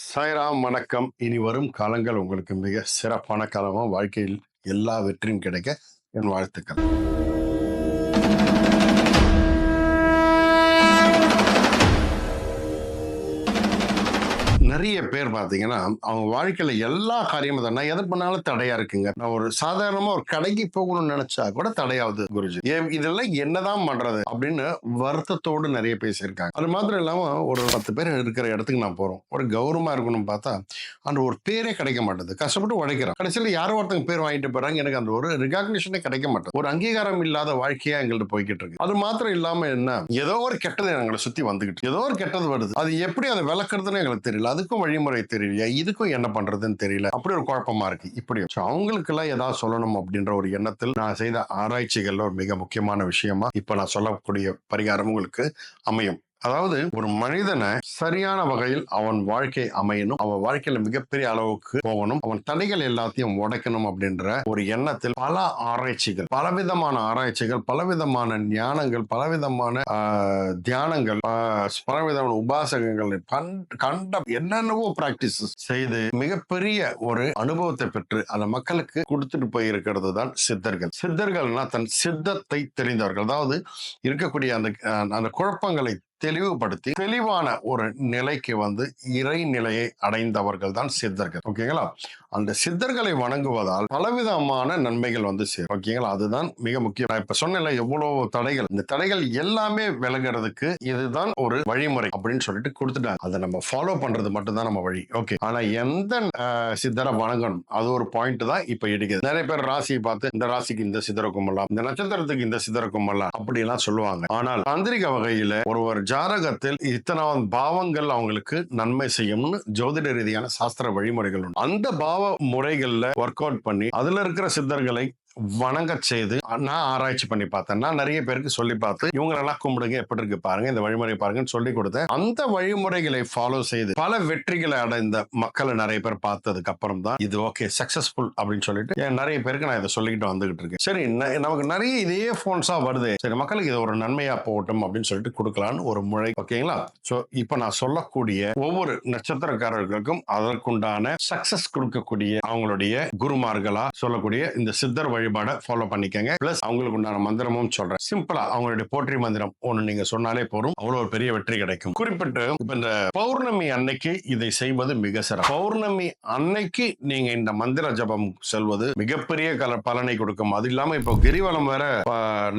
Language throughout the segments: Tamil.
சாய்ராம் வணக்கம். இனி வரும் காலங்கள் உங்களுக்கு மிக சிறப்பான காலமாக வாழ்க்கையில் எல்லா வெற்றியும் கிடைக்க என் வாழ்த்துக்கள். நிறைய பேர் பார்த்தீங்கன்னா அவங்க வாழ்க்கையில எல்லா காரியமும் தான். நான் எது பண்ணாலும் தடையா இருக்குங்க. நான் ஒரு சாதாரணமா ஒரு கடைக்கு போகணும்னு நினைச்சா கூட தடையாவது குருஜி. இதெல்லாம் என்னதான் பண்றது அப்படின்னு வருத்தத்தோடு நிறைய பேசியிருக்காங்க அது மாத்திரம் இல்லாம ஒரு பத்து பேர் இருக்கிற இடத்துக்கு நான் போறோம். ஒரு கௌரவமா இருக்கணும்னு பார்த்தா அந்த ஒரு பேரே கிடைக்க மாட்டேது. கஷ்டப்பட்டு உழைக்கிறோம். கடைசியில் யாரோ ஒருத்தங்க பேர் வாங்கிட்டு போறாங்க. எனக்கு அந்த ஒரு ரெகாக்னிஷனே கிடைக்க மாட்டேது. ஒரு அங்கீகாரம் இல்லாத வாழ்க்கையா எங்கள்கிட்ட போய்கிட்டு இருக்கு. அது மாத்திரம் இல்லாம என்ன ஏதோ ஒரு கெட்டது எங்களை சுத்தி வந்துகிட்டு ஏதோ ஒரு கெட்டது வருது. அது எப்படி அதை விளக்குறதுன்னு எங்களுக்கு தெரியல. அதுக்கும் வழிமுறை தெரியல இதுக்கும் என்ன பண்றதுன்னு தெரியல. அப்படி ஒரு குழப்பமா இருக்கு. இப்படி அவங்களுக்கு அவங்களுக்கெல்லாம் ஏதாவது சொல்லணும் அப்படின்ற ஒரு எண்ணத்தில் நான் செய்த ஆராய்ச்சிகள்ல ஒரு மிக முக்கியமான விஷயமா இப்ப நான் சொல்லக்கூடிய பரிகாரம் உங்களுக்கு அமையும். அதாவது ஒரு மனிதனை சரியான வகையில் அவன் வாழ்க்கை அமையணும் அவன் வாழ்க்கையில மிகப்பெரிய அளவுக்கு போகணும் அவன் தடைகள் எல்லாத்தையும் உடைக்கணும் அப்படின்ற ஒரு எண்ணத்தில் பல ஆராய்ச்சிகள் பலவிதமான ஆராய்ச்சிகள் பலவிதமான ஞானங்கள் பலவிதமான தியானங்கள் பலவிதமான உபாசகங்கள் கண்ட- என்னென்னவோ பிராக்டிஸ் செய்து மிகப்பெரிய ஒரு அனுபவத்தை பெற்று அந்த மக்களுக்கு கொடுத்துட்டு போயிருக்கிறது தான் சித்தர்கள். சித்தர்கள்னா தன் சித்தத்தை தெரிந்தவர்கள். அதாவது இருக்கக்கூடிய அந்த அந்த குழப்பங்களை தெளிவுபடுத்தி தெளிவான ஒரு நிலைக்கு வந்து இறை நிலையை அடைந்தவர்கள் தான் சித்தர்கள். ஓகேங்களா? அந்த சித்தர்களை வணங்குவதால் பலவிதமான நன்மைகள் வந்து சேரும். ஓகேங்களா? அதுதான் மிக முக்கியம். நான் இப்ப சொன்னேன்ல எவ்வளவு தடைகள். இந்த தடைகள் எல்லாமே விலகிறதுக்கு இதுதான் ஒரு வழிமுறை அப்படின்னு சொல்லிட்டு கொடுத்துட்டாங்க. அதை நம்ம ஃபாலோ பண்றது மட்டும்தான் நம்ம வழி. ஓகே. ஆனா எந்த சித்தரை வணங்கணும்? அது ஒரு பாயிண்ட் தான் இப்ப எடுக்குது நிறைய பேர் ராசியை பார்த்து இந்த ராசிக்கு இந்த சித்தரை கும்பலாம் இந்த நட்சத்திரத்துக்கு இந்த சித்தரை கும்பலாம் அப்படிலாம் சொல்லுவாங்க. ஆனால் தாந்திரிக வகையில ஒருவர் ஜாதகத்தில் இத்தனை பாவங்கள் அவங்களுக்கு நன்மை செய்யும்னு ஜோதிட ரீதியான சாஸ்திர வழிமுறைகள் உண்டு. அந்த பாவ முறைகள்ல ஒர்க் அவுட் பண்ணி அதுல இருக்கிற சித்தர்களை வணங்க செய்து நான் ஆராய்ச்சி பண்ணி பார்த்தேன். நான் நிறைய பேருக்கு சொல்லி பார்த்து இவங்களெல்லாம் கும்பிடுங்க எப்படி இருக்கு பாருங்க இந்த வழிமுறை பாருங்கன்னு சொல்லி கொடுத்தேன். அந்த வழிமுறைகளை ஃபாலோ செய்து பல வெற்றிகளை அடைந்த மக்களை நிறைய பேர் பார்த்ததுக்கு அப்புறம் தான் இது ஓகே சக்சஸ்ஃபுல் அப்படின்னு சொல்லிட்டு நிறைய பேருக்கு நான் இதை சொல்லிக்கிட்டு வந்துகிட்டு இருக்கேன். சரி நமக்கு நிறைய இதே போன்ஸா வருது. சரி மக்களுக்கு இது ஒரு நன்மையா போகட்டும் அப்படின்னு சொல்லிட்டு கொடுக்கலான்னு ஒரு முறை ஓகேங்களா? சோ இப்போ நான் சொல்லக்கூடிய ஒவ்வொரு நட்சத்திரக்காரர்களுக்கும் அதற்குண்டான சக்சஸ் கொடுக்கக்கூடிய அவங்களுடைய குருமார்களா சொல்லக்கூடிய இந்த சித்தர் வழி வழிபாடை ஃபாலோ பண்ணிக்கங்க. பிளஸ் அவங்களுக்கு உண்டான மந்திரமும் சொல்றேன். சிம்பிளா அவங்களுடைய போற்றி மந்திரம் ஒன்று நீங்க சொன்னாலே போதும். அவ்வளவு ஒரு பெரிய வெற்றி கிடைக்கும். குறிப்பிட்டு இப்ப இந்த பௌர்ணமி அன்னைக்கு இதை செய்வது மிக சிறப்பு. பௌர்ணமி அன்னைக்கு நீங்க இந்த மந்திர ஜபம் செல்வது மிகப்பெரிய கல பலனை கொடுக்கும். அது இல்லாம இப்போ கிரிவலம் வேற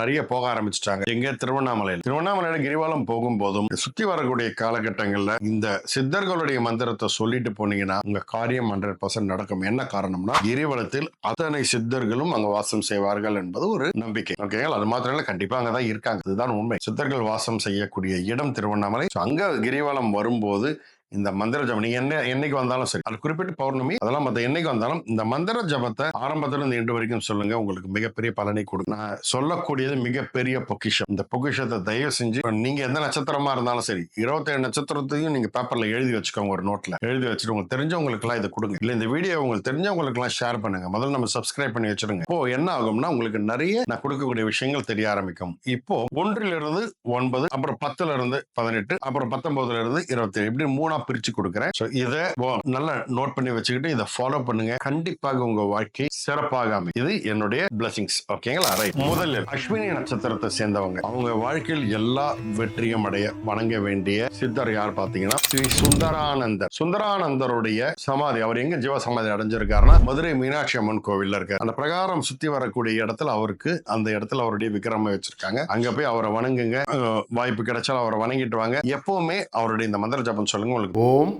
நிறைய போக ஆரம்பிச்சிட்டாங்க. எங்க திருவண்ணாமலையில். திருவண்ணாமலையில கிரிவலம் போகும்போதும் சுத்தி வரக்கூடிய காலகட்டங்கள்ல இந்த சித்தர்களுடைய மந்திரத்தை சொல்லிட்டு போனீங்கன்னா உங்க காரியம் ஹண்ட்ரட் பர்சன்ட் நடக்கும். என்ன காரணம்னா கிரிவலத்தில் அத்தனை சித்தர்களும் அங்க வாசம் செய்வார்கள் என்பது ஒரு நம்பிக்கை. ஓகேங்களா? அது மாத்திரம் இல்ல கண்டிப்பா அங்கதான் இருக்காங்க. இதுதான் உண்மை. சித்தர்கள் வாசம் செய்யக்கூடிய இடம் திருவண்ணாமலை. அங்க கிரிவலம் வரும்போது இந்த மந்திர ஜபம் நீங்க என்ன என்னைக்கு வந்தாலும் சரி. அது குறிப்பிட்டு பௌர்ணமி அதெல்லாம் மத்த என்னைக்கு வந்தாலும் இந்த மந்திர ஜபத்தை ஆரம்பத்துல இருந்து எண்டு வரைக்கும் சொல்லுங்க உங்களுக்கு மிகப்பெரிய பலனை கொடுக்கும். நான் சொல்லக்கூடியது மிகப்பெரிய பொக்கிஷம். இந்த பொக்கிஷத்தை தயவு செஞ்சு நீங்க எந்த நட்சத்திரமா இருந்தாலும் சரி இருபத்தேழு நட்சத்திரத்தையும் நீங்க பேப்பர்ல எழுதி வச்சுக்கோங்க ஒரு நோட்ல எழுதி வச்சுட்டு உங்களுக்கு தெரிஞ்சவங்களுக்கு எல்லாம் இதை கொடுங்க. இல்ல இந்த வீடியோ உங்களுக்கு தெரிஞ்சவங்களுக்கு எல்லாம் ஷேர் பண்ணுங்க. முதல்ல நம்ம சப்ஸ்கிரைப் பண்ணி வச்சிருங்க. இப்போ என்ன ஆகும்னா உங்களுக்கு நிறைய நான் கொடுக்கக்கூடிய விஷயங்கள் தெரிய ஆரம்பிக்கும். இப்போ ஒன்றிலிருந்து ஒன்பது அப்புறம் பத்துல இருந்து பதினெட்டு அப்புறம் பத்தொன்பதுல இருந்து இருபத்தி இப்படி மூணா பிரிச்சு கொடுக்குறேன். இதை ஓ- நல்லா நோட் பண்ணி வச்சுக்கிட்டு இதை ஃபாலோ பண்ணுங்க. கண்டிப்பாக உங்க வாழ்க்கை சிறப்பாக அமையும் இது என்னுடைய பிளஸிங்ஸ் ஓகேங்களா ரைட் முதல்ல அஸ்வினி நட்சத்திரத்தை சேர்ந்தவங்க. அவங்க வாழ்க்கையில் எல்லா வெற்றியும் அடைய வணங்க வேண்டிய சித்தர் யார் பாத்தீங்கன்னா ஸ்ரீ சுந்தரானந்தர். சுந்தரானந்தருடைய சமாதி அவர் எங்க ஜீவ சமாதி அடைஞ்சிருக்காருன்னா மதுரை மீனாட்சி அம்மன் கோவில்ல இருக்காரு. அந்த பிரகாரம் சுத்தி வரக்கூடிய இடத்துல அவருக்கு அந்த இடத்துல அவருடைய விக்கிரம வச்சிருக்காங்க. அங்க போய் அவரை வணங்குங்க. வாய்ப்பு கிடைச்சாலும் அவரை வணங்கிட்டு வாங்க. எப்பவுமே அவருடைய இந்த மந்திர ஜபம் சொல்லுங்க உங்களுக்கு ஓம்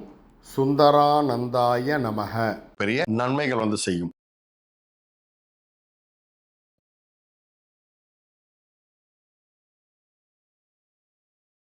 சுந்தரானந்தாய நமக. பெரிய நன்மைகள் வந்து செய்யும்.